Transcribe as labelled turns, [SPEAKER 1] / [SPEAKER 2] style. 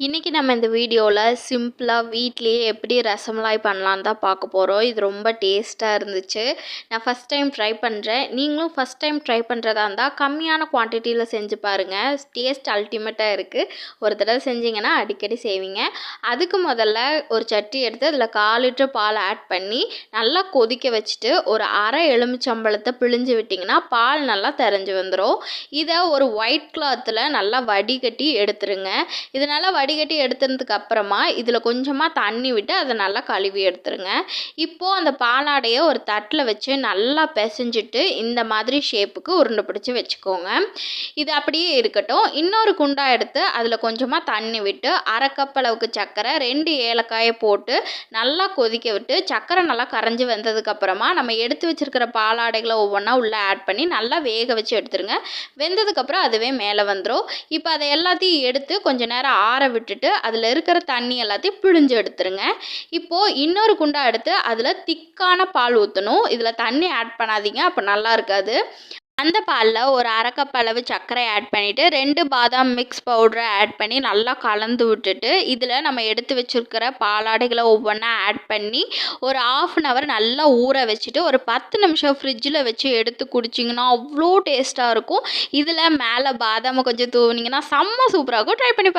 [SPEAKER 1] இன்றைக்கி நம்ம இந்த வீடியோவில் சிம்பிளாக வீட்லேயே எப்படி ரசமலாய் பண்ணலான்னு தான் பார்க்க போகிறோம் இது ரொம்ப டேஸ்ட்டாக இருந்துச்சு. நான் ஃபஸ்ட் டைம் ட்ரை பண்ணுறேன் நீங்களும் ஃபஸ்ட் டைம் ட்ரை பண்ணுறதா இருந்தால் கம்மியான குவான்டிட்டியில் செஞ்சு பாருங்கள் டேஸ்ட் அல்டிமேட்டாக இருக்குது ஒரு தடவை செஞ்சிங்கன்னா அடிக்கடி செய்வீங்க. அதுக்கு முதல்ல ஒரு சட்டி எடுத்து அதில் கால் லிட்டர் பால் ஆட் பண்ணி நல்லா கொதிக்க வச்சுட்டு ஒரு அரை எலுமிச்சம்பழத்தை பிழிஞ்சு விட்டிங்கன்னா பால் நல்லா தெரிஞ்சு வந்துடும் இதை ஒரு ஒயிட் கிளாத்தில் நல்லா வடிகட்டி எடுத்துருங்க. இதனால் வடிகட்டி எடுத்ததுக்கு அப்புறமா இதில் கொஞ்சமாக தண்ணி விட்டு அதை நல்லா கழுவி எடுத்துருங்க. இப்போது அந்த பாலாடையை ஒரு தட்டில் வச்சு நல்லா பிசைஞ்சிட்டு இந்த மாதிரி ஷேப்புக்கு உருண்டை பிடிச்சி வச்சுக்கோங்க. இது அப்படியே இருக்கட்டும். இன்னொரு குண்டா எடுத்து அதில் கொஞ்சமாக தண்ணி விட்டு அரை கப் அளவுக்கு சர்க்கரை ரெண்டு ஏலக்காயை போட்டு நல்லா கொதிக்க விட்டு சர்க்கரை நல்லா கரைஞ்சி வந்ததுக்கப்புறமா நம்ம எடுத்து வச்சுருக்கிற பாலாடைகளை ஒவ்வொன்றா உள்ளே ஆட் பண்ணி நல்லா வேக வச்சு எடுத்துருங்க. வெந்ததுக்கப்புறம் அதுவே மேலே வந்துடும் இப்போ அதை எல்லாத்தையும் எடுத்து கொஞ்சம் நேரம் ஆற விட்டுட்டு அதில் இருக்கிற தண்ணி எல்லாத்தையும் பிழிஞ்சு எடுத்துருங்க. இப்போது இன்னொரு குண்டா எடுத்து அதில் திக்கான பால் ஊற்றணும் இதில் தண்ணி ஆட் பண்ணாதீங்க அப்போ நல்லா இருக்காது. அந்த பாலில் ஒரு அரைக்கப் அளவு சர்க்கரை ஆட் பண்ணிவிட்டு ரெண்டு பாதாம் மிக்ஸ் பவுடரை ஆட் பண்ணி நல்லா கலந்து விட்டுட்டு இதில் நம்ம எடுத்து வச்சுருக்கிற பாலாடைகளை ஒவ்வொன்றா ஆட் பண்ணி ஒரு ஆஃப் அன் ஹவர் நல்லா ஊற வச்சுட்டு ஒரு பத்து நிமிஷம் ஃப்ரிட்ஜில் வச்சு எடுத்து குடிச்சிங்கன்னா அவ்வளோ டேஸ்ட்டாக இருக்கும். இதில் மேலே பாதாமை கொஞ்சம் தூவினீங்கன்னா செம்ம சூப்பராக இருக்கும். ட்ரை பண்ணி